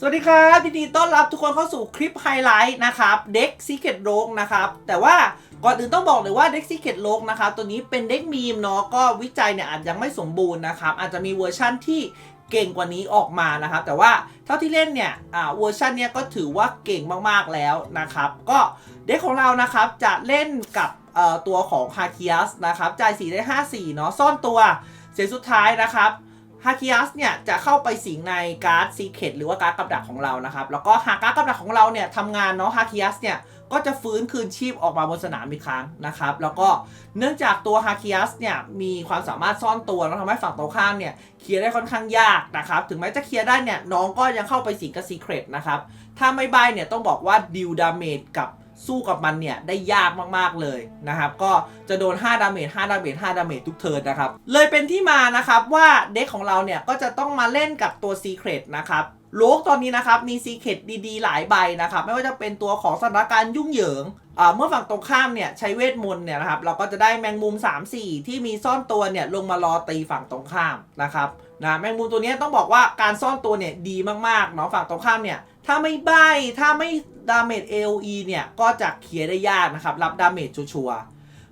สวัสดีครับยินดีต้อนรับทุกคนเข้าสู่คลิปไฮไลท์นะครับเด็กซีเ e ตโ o กนะครับแต่ว่าก่อนอื่นต้องบอกเลยว่าเด็กซีเ e ตโ o กนะครับตัวนี้เป็นเด็กมีมเนาะก็วิจัยเนี่ยอาจยังไม่สมบูรณ์นะครับอาจจะมีเวอร์ชั่นที่เก่งกว่านี้ออกมานะครับ แต่ว่าเท่าที่เล่นเนี่ยอ่าเวอร์ชันเนี้ยก็ถือว่าเก่งมากๆแล้วนะครับ ก็เด็กของเรานะครับจะเล่นกับตัวของฮาคิอัสนะครับจ่ายสีได้5สีเนาะซ่อนตัวเสียสุดท้ายนะครับ ฮาคิอัสเนี่ยจะเข้าไปสิงในการ์ดซีเคดหรือว่าการ์ดกับดักของเรานะครับ แล้วก็หากการ์ดกับดักของเราเนี่ยทำงานเนาะฮาคิอัสเนี่ยก็จะฟื้นคืนชีพออกมาบนสนามอีกครั้งนะครับ แล้วก็เนื่องจากตัวฮาคิอัสเนี่ยมีความสามารถซ่อนตัวแล้วทำให้ฝั่งตรงข้ามเนี่ยเคลียร์ได้ค่อนข้างยากนะครับ ถึงแม้จะเคลียร์ได้เนี่ยน้องก็ยังเข้าไปสิงกับซีเครตนะครับ ถ้าไม่ใบเนี่ยต้องบอกว่าดิวดาเมจกับ สู้กับมันเนี่ยได้ยากมากๆเลยนะครับ ก็จะโดน 5 ดาเมจ 5 ดาเมจ 5 ดาเมจทุกเทิร์นนะครับ เลยเป็นที่มานะครับว่าเด็กของเราเนี่ยก็จะต้องมาเล่นกับตัว Secret นะครับโลกตอนนี้นะครับมี Secret ดีๆ หลายใบนะครับ ไม่ว่าจะเป็นตัวของสถานการณ์ยุ่งเหยิงอ่าเมื่อฝั่งตรงข้ามเนี่ยใช้เวทมนต์เนี่ยนะครับเราก็จะได้แมงมุม 3-4 ที่มีซ่อนตัวเนี่ยลงมารอตีฝั่งตรงข้ามนะครับนะแมงมุมตัวนี้ต้องบอกว่าการซ่อนตัวเนี่ยดีมากๆเนาะฝั่งตรงข้ามเนี่ยถ้าไม่ใบถ้าไม่ ดาเมจ AOE เนี่ย ก็จะเคลียร์ได้ยากนะครับ รับดาเมจชัวร์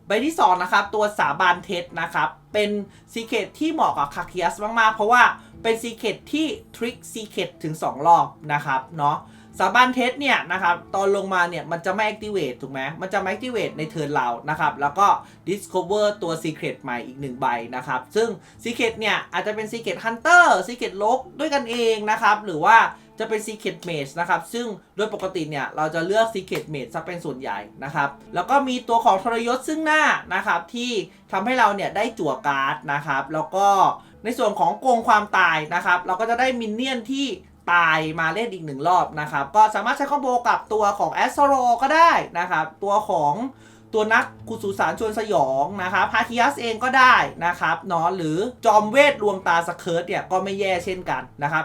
ใบที่ 2 นะครับ ตัวสาบานเท็จนะครับ เป็นซีเคทที่เหมาะกับคาเคียสมาก ๆ เพราะว่าเป็นซีเคทที่ทริคซีเคทถึง 2 รอบนะครับเนาะสาบานเท็จเนี่ยนะครับ ตอนลงมาเนี่ย มันจะไม่ activate ถูกไหมมันจะไม่ activate ในเทิร์นเรานะครับ แล้วก็ discover ตัว secret ใหม่อีกหนึ่งใบนะครับ ซึ่ง secret เนี่ย อาจจะเป็น secret hunter secret ลกด้วยกันเองนะครับ หรือว่า จะเป็น Secret Mage นะครับ ซึ่งโดยปกติเนี่ย เราจะเลือก Secret Mage ซะเป็นส่วนใหญ่นะครับ แล้วก็มีตัวของทรยศซึ่งหน้านะครับ ที่ทำให้เราเนี่ยได้จั่วการ์ดนะครับ แล้วก็ในส่วนของโกงความตายนะครับ เราก็จะได้มินเนี่ยนที่ตายมาเล่นอีกหนึ่งรอบนะครับ ก็สามารถใช้คอมโบกับตัวของแอสโซโรก็ได้นะครับ ตัวของตัวนักกุศลสารชวนสยองนะครับฮาคิยัสเองก็ได้นะครับเนาะหรือจอมเวทลวงตาสเคิร์ตเนี่ยก็ไม่แย่เช่นกันนะครับ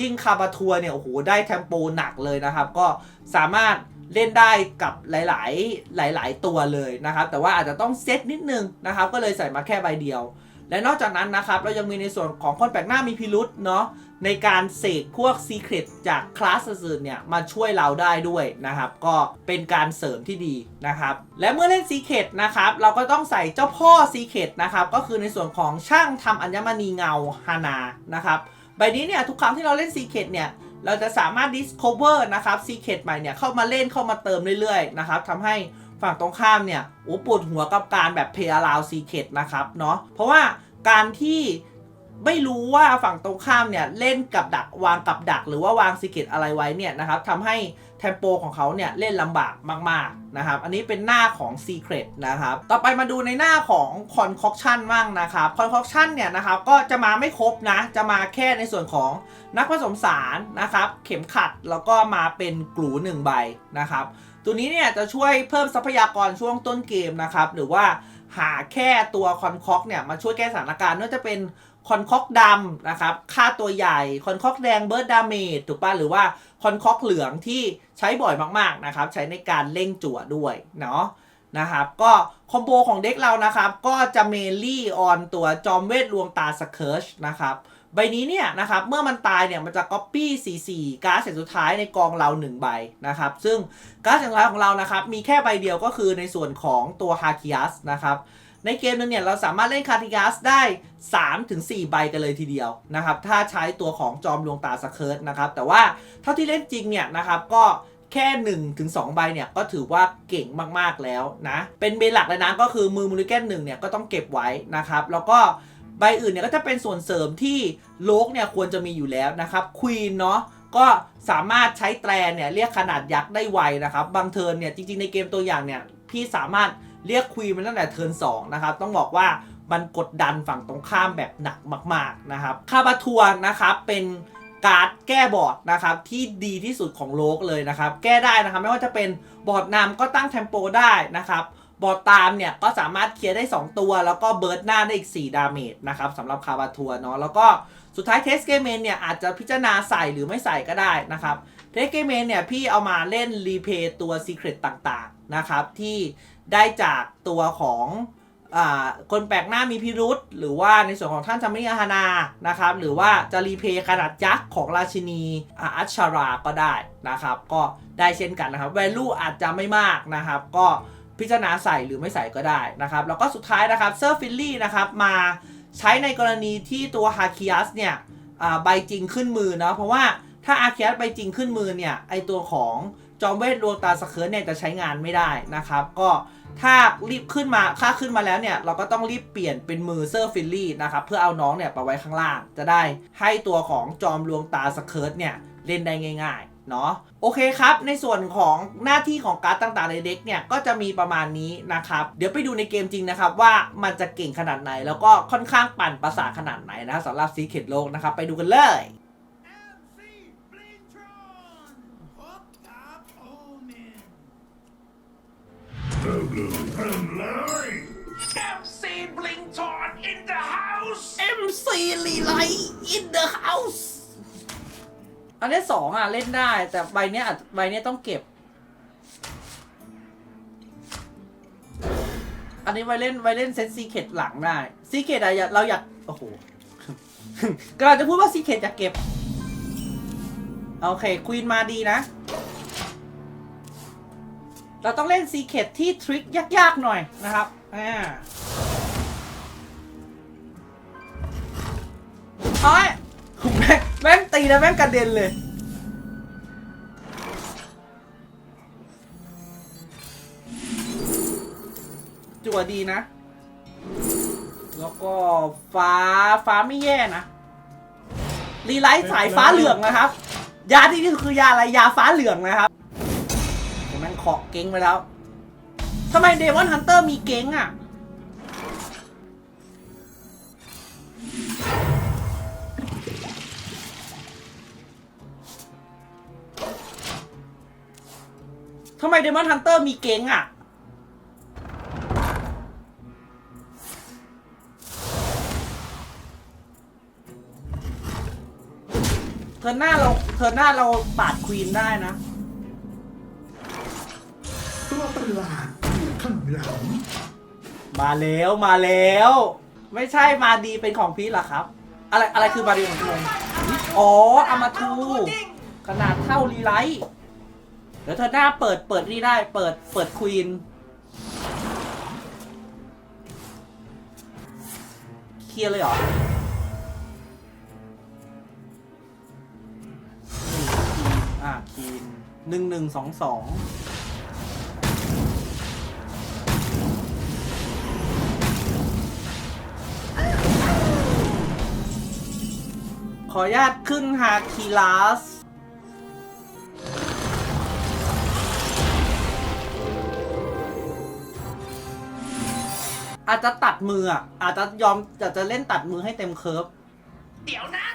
ยิ่งคาบาทัวร์เนี่ยโอ้โหได้เทมโปหนักเลยนะครับ ก็สามารถเล่นได้กับหลาย ๆ หลาย ๆ ตัวเลยนะครับ แต่ว่าอาจจะต้องเซตนิดนึงนะครับ ก็เลยใส่มาแค่ใบเดียว และนอกจากนั้นนะครับ เรายังมีในส่วนของคนแปลกหน้ามีพิรุษเนาะในการเสกพวกซีเครตจากคลาสอื่นเนี่ยมาช่วยเราได้ด้วยนะครับ ก็เป็นการเสริมที่ดีนะครับ และเมื่อเล่นซีเครตนะครับเราก็ต้องใส่เจ้าพ่อซีเครตนะครับ ก็คือในส่วนของช่างทำอัญมณีเงาฮานานะครับ ใบนี้เนี่ยทุกครั้งที่เราเล่นซีเคดเนี่ยเราจะสามารถ discover นะครับซีเคดใหม่เนี่ยเข้ามาเล่นเข้ามาเติมเรื่อยๆนะครับทำให้ฝั่งตรงข้ามเนี่ยโอ้ปวดหัวกับการแบบ play around Secret นะครับเนาะเพราะว่าการที่ไม่รู้ว่าฝั่งตรงข้ามเนี่ยเล่นกับดักวางกับดัก หรือว่าวางซีเคดอะไรไว้เนี่ยนะครับทำให้ เทมโปของเขาเนี่ยเล่นลำบากมากๆนะครับ อันนี้เป็นหน้าของ Secret นะครับ ต่อไปมาดูในหน้าของ Concoction บ้างนะครับ Concoction เนี่ยนะครับก็จะมาไม่ครบนะ จะมาแค่ในส่วนของนักผสมสารนะครับ เข็มขัดแล้วก็มาเป็นกลูหนึ่งใบนะครับ ตัวนี้เนี่ยจะช่วยเพิ่มทรัพยากรช่วงต้นเกมนะครับ หรือว่าหาแค่ตัวคอนคอกเนี่ยมาช่วยแก้สถานการณ์ไม่ว่าจะเป็นคอนคอกดำนะครับ ค่าตัวใหญ่ คอนคอกแดงเบิร์ดดาเมจถูกป่ะ หรือว่า คอนคอกเหลืองที่ใช้บ่อยมากๆนะครับ ใช้ในการเร่งจั่วด้วยเนาะนะครับ ก็คอมโบของเด็กเรานะครับ ก็จะเมลี่ออนตัวจอมเวทลวงตาสเคิร์ชนะครับใบนี้เนี่ยนะครับเมื่อมันตายเนี่ยมันจะก๊อปปี้44การ์ดเสร็จสุดท้ายในกองเรา 1 ใบนะครับ ซึ่งการ์ดเสร็จสุดท้ายของเรานะครับ มีแค่ใบเดียวก็คือในส่วนของตัวฮาคิอัสนะครับ ในเกมนึงเนี่ยเราสามารถเล่นคาร์ติกัสได้3-4ใบกันเลยทีเดียวนะครับ ถ้าใช้ตัวของจอมลวงตาสเคิร์ตนะครับ แต่ว่าเท่าที่เล่นจริงเนี่ยนะครับก็แค่1ถึง2ใบเนี่ยก็ถือว่าเก่งมากๆแล้วนะ เป็นเบนหลักเลยนะก็คือมือมูลิแกนหนึ่งเนี่ยก็ต้องเก็บไว้นะครับ แล้วก็ใบอื่นเนี่ยก็จะเป็นส่วนเสริมที่โลกเนี่ยควรจะมีอยู่แล้วนะครับควีนเนาะก็สามารถใช้แตรเนี่ยเรียกขนาดยักษ์ได้ไวนะครับ บางเทิร์นเนี่ยจริงๆในเกมตัวอย่างเนี่ยพี่สามารถ เรียกควีนมันตั้งแต่เทิร์น2นะครับต้องบอกว่ามันกดดันฝั่งตรงข้ามแบบหนักมาก ๆนะครับคาบาทัวนะครับเป็นการ์ดแก้บอร์ดนะครับที่ดีที่สุดของโลกเลยนะครับ แก้ได้นะครับไม่ว่าจะเป็นบอร์ดนำก็ตั้งเทมโปได้นะครับบอร์ดตามเนี่ยก็สามารถเคลียร์ได้ 2 ตัว แล้วก็เบิร์ดหน้าได้อีก 4 ดาเมจนะครับสำหรับคาบาทัวเนาะแล้วก็สุดท้ายเทสเกเมนเนี่ยอาจจะพิจารณาใส่หรือไม่ใส่ก็ได้นะครับเทสเกเมนเนี่ยพี่เอามาเล่นรีเพย์ตัว Secret ต่างๆนะครับที่ ได้จากตัวของอคนแปลกหน้ามีพิรุษหรือว่าในส่วนของท่านจามิอาฮานานะครับ หรือว่าจะรีเพย์ขนาดยักษ์ของราชินีอาชชาราก็ได้นะครับ ก็ได้เช่นกันนะครับ value อาจจะไม่มากนะครับ ก็พิจารณาใส่หรือไม่ใส่ก็ได้นะครับ แล้วก็สุดท้ายนะครับเซอร์ฟิลลี่นะครับมาใช้ในกรณีที่ตัวฮาคิอัสเนี่ยใบจริงขึ้นมือเนาะเพราะว่าถ้าอาคิอัสใบจริงขึ้นมือเนี่ยไอตัวของจอมเวทดวงตาสะเคิร์เนี่ยจะใช้งานไม่ได้นะครับ ก็ ถ้ารีบขึ้นมาค่าขึ้นมาแล้วเนี่ย เราก็ต้องรีบเปลี่ยนเป็นมือเซอร์ฟิลลี่นะครับ เพื่อเอาน้องเนี่ยไปไว้ข้างล่าง จะได้ให้ตัวของจอมลวงตาสเคิร์ตเนี่ย เล่นได้ง่ายๆ เนาะโอเคครับ ในส่วนของหน้าที่ของการ์ดต่างๆในเด็กเนี่ย ก็จะมีประมาณนี้นะครับ เดี๋ยวไปดูในเกมจริงนะครับ ว่ามันจะเก่งขนาดไหน แล้วก็ค่อนข้างปั่นประสาทขนาดไหนนะสำหรับซีเ e ดโลกนะครับ ไปดูกันเลย MC Blington in the house! MC ลีไล in the house อันนี้สองอะ เล่นได้ แต่ใบเนี้ยอาจใบเนี้ยต้องเก็บ อันนี้ไว้เล่นไว้เล่นเซตซีเคดหลังได้ซีเคดอะเราอยาก โอ้โห กำลังจะพูดว่าซีเคดอยากเก็บ โอเคควีนมาดีนะ เราต้องเล่นซีเคดที่ทริคยากๆหน่อยนะครับอ่าโอ้ยแม่งแม่งตีแล้วแม่งกระเด็นเลยจั่วดีนะ แล้วก็ฟ้าฟ้าไม่แย่นะ รีไลท์สายฟ้าเหลืองนะครับ ยาที่นี่คือยาอะไรยาฟ้าเหลืองนะครับ โหแม่งเก้งไปแล้วทำไมเดมอนฮันเตอร์มีเก้งอะ ทำไมเดมอนฮันเตอร์มีเก้งอะเธอหน้าเราเธอหน้าเราปาดควีนได้นะ ตัวประหลาดข้างหลังมาแล้วมาแล้ว ไม่ใช่มาดีเป็นของพีทเหรอครับ อะไรอะไรคือมาดีของพีทอ๋ออามาทูขนาดเท่ารีไลท์เดี๋ยวเธอหน้าเปิดเปิดนี่ได้ เปิดเปิดควีนเคลียร์เลยเหรอหนึ่งคีนอะคีนหนึ่งหนึ่งสองสอง ออนุญาตขึ้นฮาคิลัสอาจจะตัดมืออะอาจจะยอมจะจะเล่นตัดมือให้เต็มเคิร์ฟเดี๋ยวนะ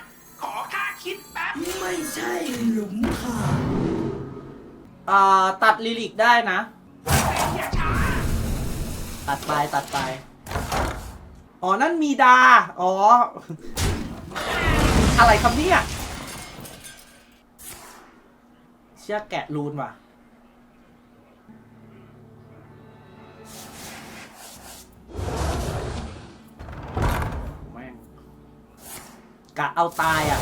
ขอค่าคิดแป๊บ ไม่ใช่หลุมค่ะอ่าตัดลิลิกได้นะ อย่าช้า ตัดไปตัดไป อ๋อ นั่นมีดา อ๋อ อะไรครับเนี่ย เชื่อแกะรูนว่ะ แม่งกะเอาตายอะ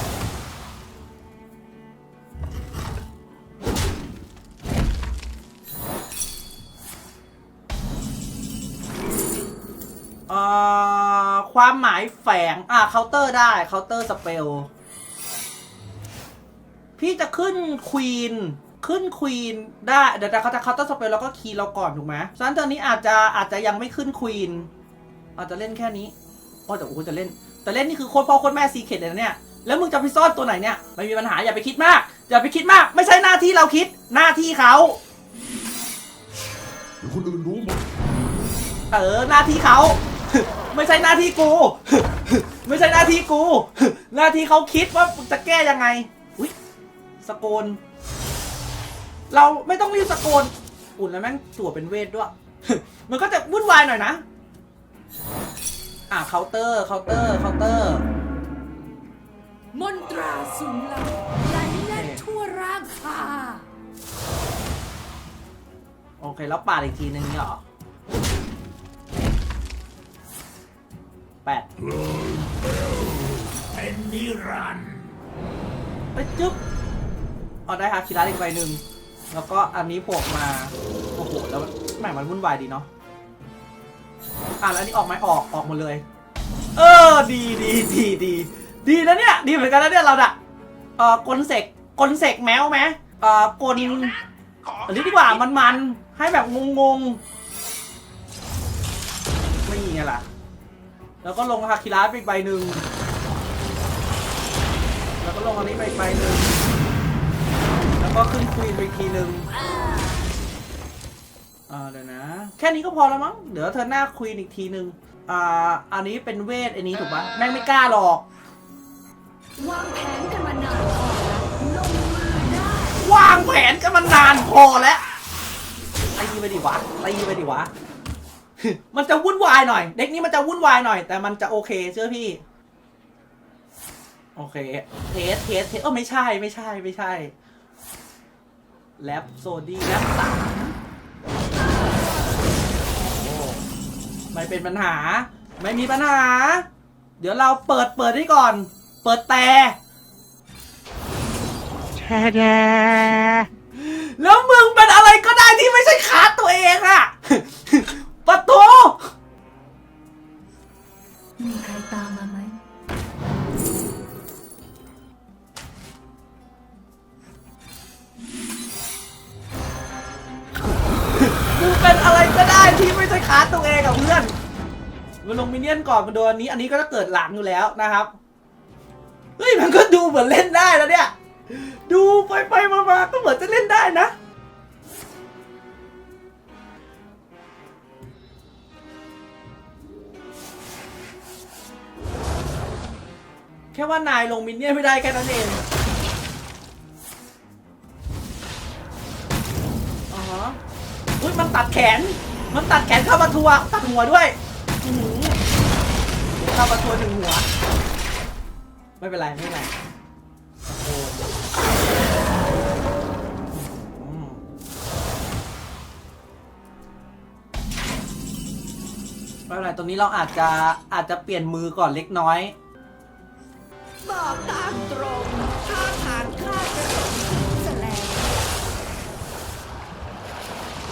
แฝง อ่าเคาน์เตอร์ได้เคาน์เตอร์สเปล พี่จะขึ้นควีนขึ้นควีนได้ เดี๋ยวแต่เขาจะเคาน์เตอร์สเปลแล้วก็คีย์เราก่อนถูกไหมฉะนั้นตอนนี้อาจจะอาจจะยังไม่ขึ้นควีนอาจจะเล่นแค่นี้โอ้แต่โอ้โหจะเล่น แต่เล่นนี่คือโคตรพ่อโคตรแม่ซีเคดเลยนะเนี่ย แล้วมึงจะไปซ่อนตัวไหนเนี่ย ไม่มีปัญหาอย่าไปคิดมาก อย่าไปคิดมาก ไม่ใช่หน้าที่เราคิด หน้าที่เขาเดี๋ยวคนอื่นรู้หมดเออ หน้าที่เขา ไม่ใช่หน้าที่กู ไม่ใช่หน้าที่กู หน้าที่เขาคิดว่าจะแก้ยังไง อุ้ยสโกน เราไม่ต้องรีบสโกน อุ่นแล้วแม่งจั่วเป็นเวทด้วย มันก็จะวุ่นวายหน่อยนะ อะเคาน์เตอร์เคาน์เตอร์เคาน์เตอร์ มนตราสูงลังไหลแล่นทั่วร่างค่ะโอเค แล้วปาดอีกทีนึงเนี่ยเหรอ แปดเป็นนิรันดร์ไปจึ๊บเอาได้ฮาคิระอีกใบหนึ่ง แล้วก็อันนี้โผล่มา โอ้โห แล้วแหม่งมันวุ่นวายดีเนาะ อะแล้วอันนี้ออกไหมออก ออกหมดเลย เออ ดีดีดีดีดีนะเนี่ย ดีเหมือนกันนะเนี่ยเราอะเอ่อกลเสกกลเสกแมวไหมเอ่อกลขออันนี้ดีกว่ามันมันๆให้แบบงงๆไม่มีไงล่ะ แล้วก็ลงฮาคิระไปอีกใบหนึ่ง แล้วก็ลงอันนี้ไปอีกใบหนึ่ง แล้วก็ขึ้นควีนไปอีกทีหนึ่งอ่าเดี๋ยวนะ แค่นี้ก็พอแล้วมั้ง เดี๋ยวเธอหน้าควีนอีกทีหนึ่งอ่า อันนี้เป็นเวท อันนี้ถูกปะแม่งไม่กล้าหรอก วางแผนกันมานานพอแล้วลงมือได้ วางแผนกันมานานพอแล้วตีไปดิวะตีไปดิวะ มันจะวุ่นวายหน่อย เด็กนี้มันจะวุ่นวายหน่อย แต่มันจะโอเคเชื่อพี่ โอเค เทสเทสเทสเออไม่ใช่ไม่ใช่ไม่ใช่แลบโซดีแลบสามโอ้ไม่เป็นปัญหา ไม่มีปัญหา เดี๋ยวเราเปิดเปิดนี่ก่อน เปิดแต่แล้วมึงเป็นอะไรก็ได้ที่ไม่ใช่คาร์ดตัวเองอะ ประตูมีใครตามมาไหมมึงเป็นอะไรก็ได้ที่ไม่ใช่คาร์ดตัวเองอะเพื่อนมาลงมินเนี่ยนก่อนมาโดนอันนี้ อันนี้ก็จะเกิดหลังอยู่แล้วนะครับ เฮ้ย มันก็ดูเหมือนเล่นได้แล้วเนี่ย ดูไปไปมามาก็เหมือนจะเล่นได้นะ แค่ว่านายลงมินเนี่ยนไม่ได้แค่นั้นเองอ๋ออุ้ยมันตัดแขน มันตัดแขนเข้ามาทัวร์ตัดหัวด้วยอื้อหือเข้ามาทัวร์ถึงหัว ไม่เป็นไรไม่เป็นไรโอ้โหอืมไม่เป็นไรตรงนี้เราอาจจะอาจจะเปลี่ยนมือก่อนเล็กน้อย บอกตามตรงท่าทางข้าจะสมแสลง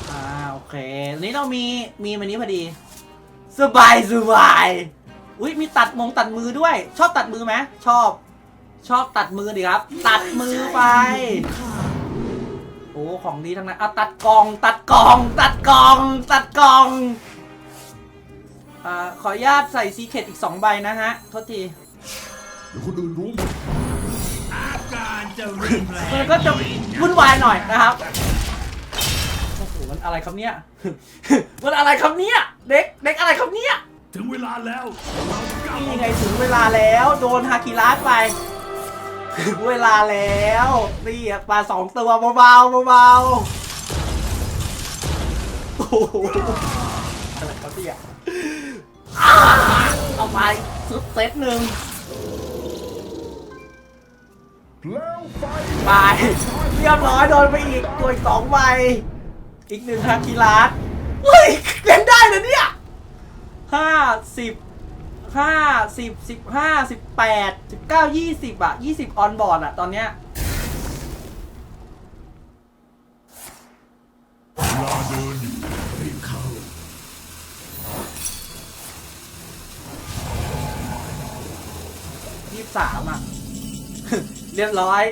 อ่าโอเคนนี้เรามีมีมันนี้พอดี สบายสบายอุ้ยมีตัดมงตัดมือด้วย ชอบตัดมือไหมชอบ ชอบตัดมือดีครับ ตัดมือไปโอ้ของดีทั้งนั้นอะตัดกล่อง ตัดกล่อง ตัดกล่อง ตัดกล่องอ่าขออนุญาตใส่ซีเคทอีกสองใบนะฮะโทษที เดี๋ยวคนอื่นรู้หมดอาการจะรุนแรงมันก็จะวุ่นวายหน่อยนะครับ โอ้โห มันอะไรครับเนี่ย มันอะไรครับเนี่ย เด็ก เด็กอะไรครับเนี่ย ถึงเวลาแล้วเราก้าวนี่ไงถึงเวลาแล้ว โดนฮาคิรัสไป ถึงเวลาแล้ว นี่อะปลาสองตัวเบาๆเบาๆโอ้โหอะไรครับเนี่ยอ้าเอาไปซุดเซตหนึ่งแล้ว ไปเรียบร้อยโดนไปอีกตัวอีกสองใบอีกหนึ่งฮาคิรัสเฮ้ยเล่นได้นะเนี่ยห้าสิบห้าสิบสิบห้าสิบแปดสิบเก้ายี่สิบอะยี่สิบออนบอร์ดอะตอนเนี้ยลาเดินอยู่รีบเข้ายี่สามอะ เรียบร้อย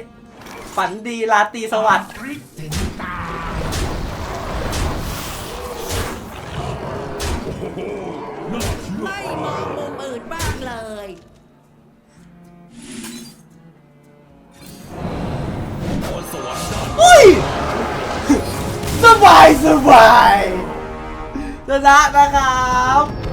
ฝันดีราตรีสวัสดิ์พริกถึงตาไม่มองมุมอื่นบ้างเลย อุ้ยสบายสบายชนะนะครับ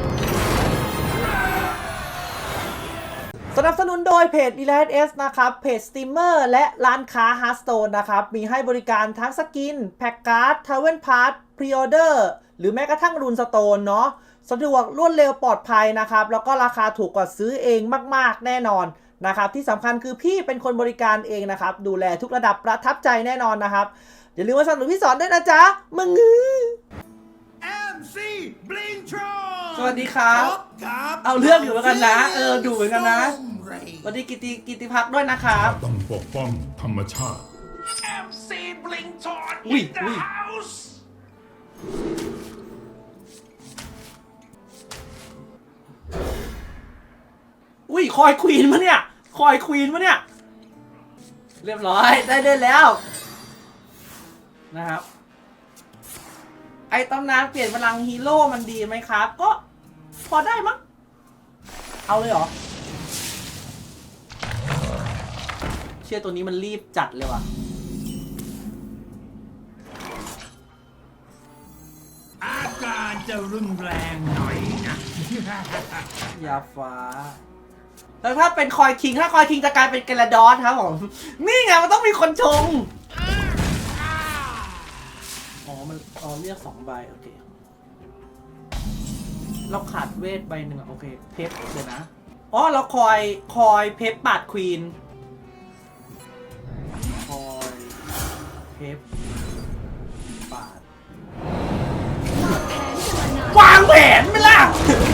สนับสนุนโดยเพจ e l i t S นะครับ เพจสตรีมเมอร์และร้านค้า h e a r t s t o n e นะครับ มีให้บริการทั้งสกิน แพ็กการ์ดทาวเวนพาร์ทพรีออเดอร์หรือแม้กระทั่งรูนสโตนเนาะสะดวกรวดเร็วปลอดภัยนะครับ แล้วก็ราคาถูกกว่าซื้อเองมาก ๆ แน่นอนนะครับ ที่สำคัญคือพี่เป็นคนบริการเองนะครับ ดูแลทุกระดับประทับใจแน่นอนนะครับ อย่าลืมมาสนับสนุนพี่สอนด้วยนะจ๊ะมึง MC Blingtron สวัสดีครับ ครับเอาเรื่องอยู่เหมือนกันนะ เออดูเหมือนกันนะเรสวัสดีกิติกิติพักด้วยนะครับต้องปกป้องธรรมชาติ MC Blington Ui, in the ui. house อุ้ยคอยควีนมะเนี่ย คอยควีนมะเนี่ย เรียบร้อยได้เล่นแล้ว นะครับ ไอตำนานเปลี่ยนพลังฮีโร่มันดีไหมครับ ก็พอได้มั้ง เอาเลยเหรอ เชื่อตัวนี้มันรีบจัดเลยว่ะอาการจะรุนแรงหน่อยนะยาฟ้า แล้วถ้าเป็นคอยคิง ถ้าคอยคิงจะกลายเป็นเกลาดอสครับผม นี่ไงมันต้องมีคนชง อ๋อมันอ๋อเรียกสองใบโอเค เราขาดเวทใบหนึ่งอะโอเคเพชรเดี๋ยวนะ อ๋อ เราคอยคอยเพชรปาดควีน คอยเพชรปาดวางแผนกันมานานวางแผนไหมล่ะ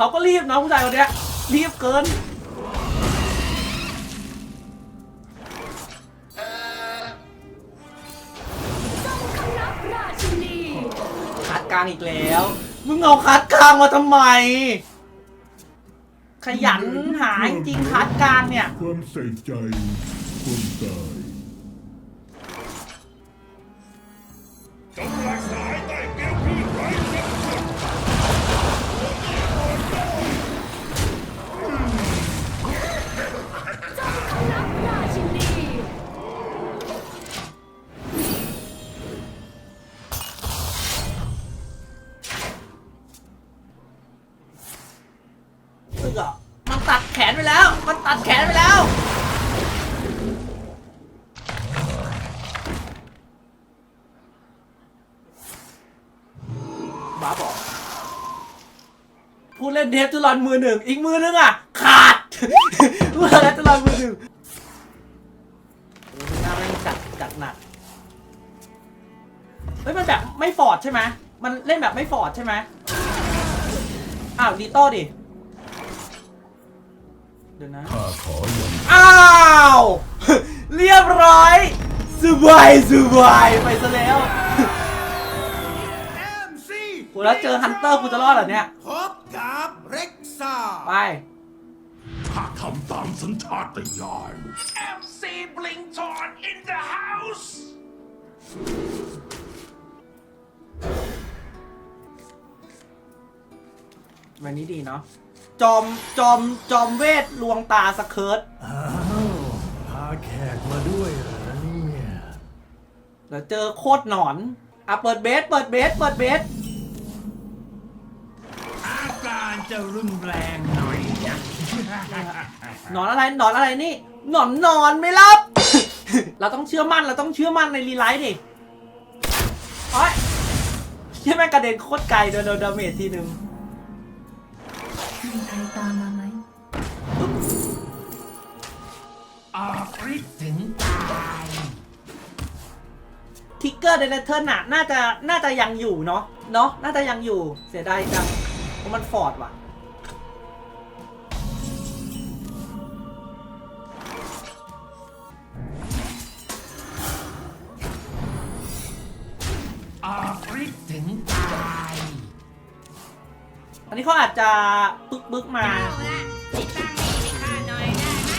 เขาก็รีบนะผู้ชายคนเนี้ยรีบเกินจงคณะราชินี คัดกลางอีกแล้ว มึงเอาคัดกลางมาทำไม ขยันหาจริงๆคัดกลางเนี่ย ความใส่ใจความตาย เล่นเดฟจุลอนมือหนึ่ง อีกมือนึงอะ ขาดผู้เล่นจุลอนมือหนึ่งโอ้ยหน้าแม่งจัดจัดหนักเฮ้ยมันแบบไม่ฟอร์ดใช่ไหมมันเล่นแบบไม่ฟอร์ดใช่ไหมอ้าวดีโต้ดิ เดี๋ยวนะ ข้าขออย่างอ้าว เรียบร้อยสบายสบายไปซะแล้ว MC โหแล้วเจอฮันเตอร์กูจะรอดเหรอเนี่ยพบ กับเร็กซ่าไป ข้าทำตามสัญชาตญาณ MC Blington in the house วันนี้ดีเนาะ จอม จอม จอมเวทลวงตาสเคิร์ตอ้าวพาแขกมาด้วยเหรอเนี่ย เดี๋ยวเจอโคตรหนอน อะ เปิดเบส เปิดเบส เปิดเบส จะรุนแรงหน่อยนะหนอนอะไรหนอนอะไรนี่หนอนนอนไม่รับ เราต้องเชื่อมั่นเราต้องเชื่อมั่นในรีไลท์ดิโอ้ยใช่ไหมงกระเด็นโคตรไกลโดนโดนดาเมจทีนึงมีใครตามมาไหมออกฤทธิ์ถึงตายทิกเกอร์เดนเทอร์น่ะน่าจะน่าจะยังอยู่เนาะเนาะน่าจะยังอยู่เสียดายจังเพ ราะมันฟอร์ดว่ะ ออกฤทธิ์ถึงตายอันนี้เขาอาจจะปึกบึกมาเอาละติดตั้งนี่ให้ข้าหน่อยได้ไหม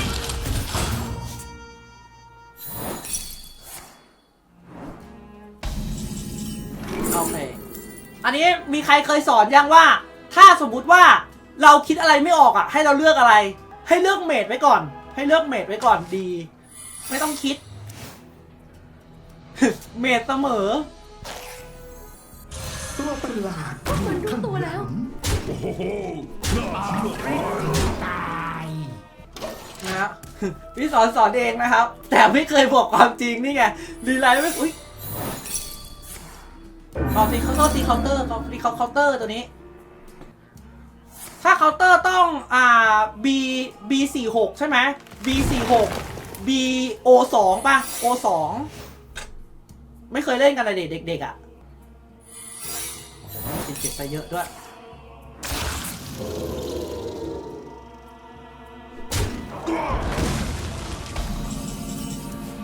โอเค อันนี้มีใครเคยสอนยังว่า ถ้าสมมุติว่าเราคิดอะไรไม่ออกอะ ให้เราเลือกอะไร ให้เลือกเมดไว้ก่อน ให้เลือกเมดไว้ก่อนดี ไม่ต้องคิด เมดเสมอ ตัวประหลาดก็เหมือนรู้ตัวแล้ว โอ้โหออกฤทธิ์ถึงตายนะฮะพี่สอนสอนเองนะครับ แต่ไม่เคยบอกความจริงนี่ไงรีไลท์ไม่อุ้ยขอตีเคาน์เตอร์ตีเคาน์เตอร์ขอตีเคาน์เตอร์ตัวนี้ ถ้าเคาน์เตอร์ต้องอ่า B B 4 6ใช่ไหม B 4 6 B O 2ป่ะ O 2ไม่เคยเล่นกันเลยเด็กๆอะติดเจ็บไปเยอะด้วย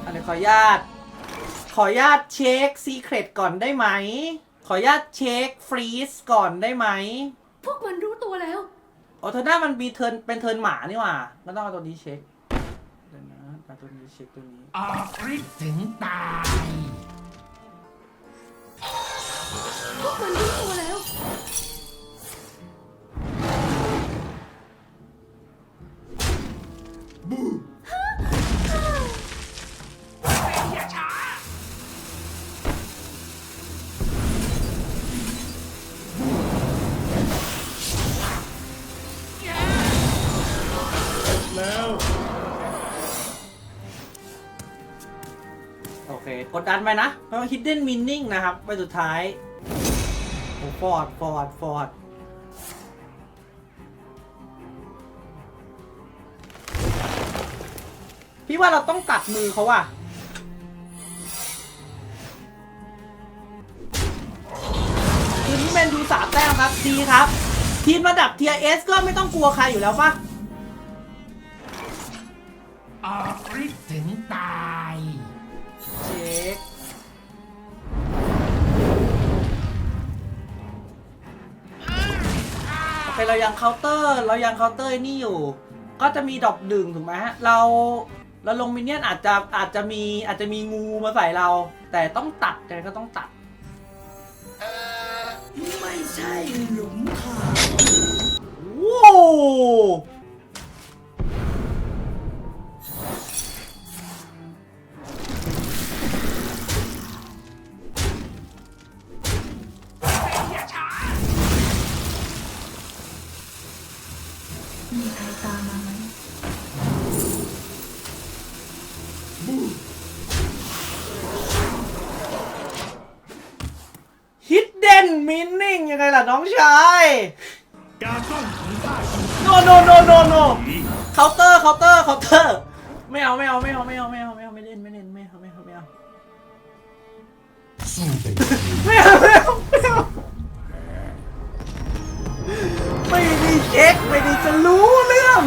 อันนี้ขออนุญาต ขออนุญาตเช็คซีเครตก่อนได้ไหม ขออนุญาตเช็คฟรีซก่อนได้ไหม พวกมันรู้ตัวแล้วโอ้เธอหน้ามันมีเทิร์นเป็นเทิร์นหมานี่หว่าก็ต้องเอาตัวนี้เช็คเดี๋ยวนะเอาตัวนี้เช็คตัวนี้ ออกฤทธิ์ถึงตาย พวกมันรู้ตัวแล้วแกดดันไปนะเพราะว่า hidden meaning นะครับไปสุดท้ายโอ้ฟอร์ดฟอร์ดฟอร์ดพี่ว่าเราต้องตัดมือเขาว่ะคืนนี้แมนดูสามแต้มครับดีครับ ทีมระดับเทียเอสก็ไม่ต้องกลัวใครอยู่แล้วปะออกฤทธิ์ถึงตา เคเรายังเคาน์เตอร์เรายังเคาน์เตอร์ไอ้นี่อยู่ ก็จะมีดอกดึงถูกไหมฮะเราเราลงมินเนี่ยนอาจจะอาจจะมีอาจจะมีงูมาใส่เรา แต่ต้องตัดยังไงก็ต้องตัด ไม่ใช่หลุมขาว ว้าว น้องชายโนโนโนโนโนเคาน์เตอร์เคาน์เตอร์เคาน์เตอร์ไม่เอาไม่เอาไม่เอาไม่เอาไม่เอาไม่เอาไม่เล่นไม่เล่นไม่เอาไม่เอาไม่เอาไม่เอาไม่เอาไม่เอาไม่ได้เช็คไม่ได้จะรู้เรื่อง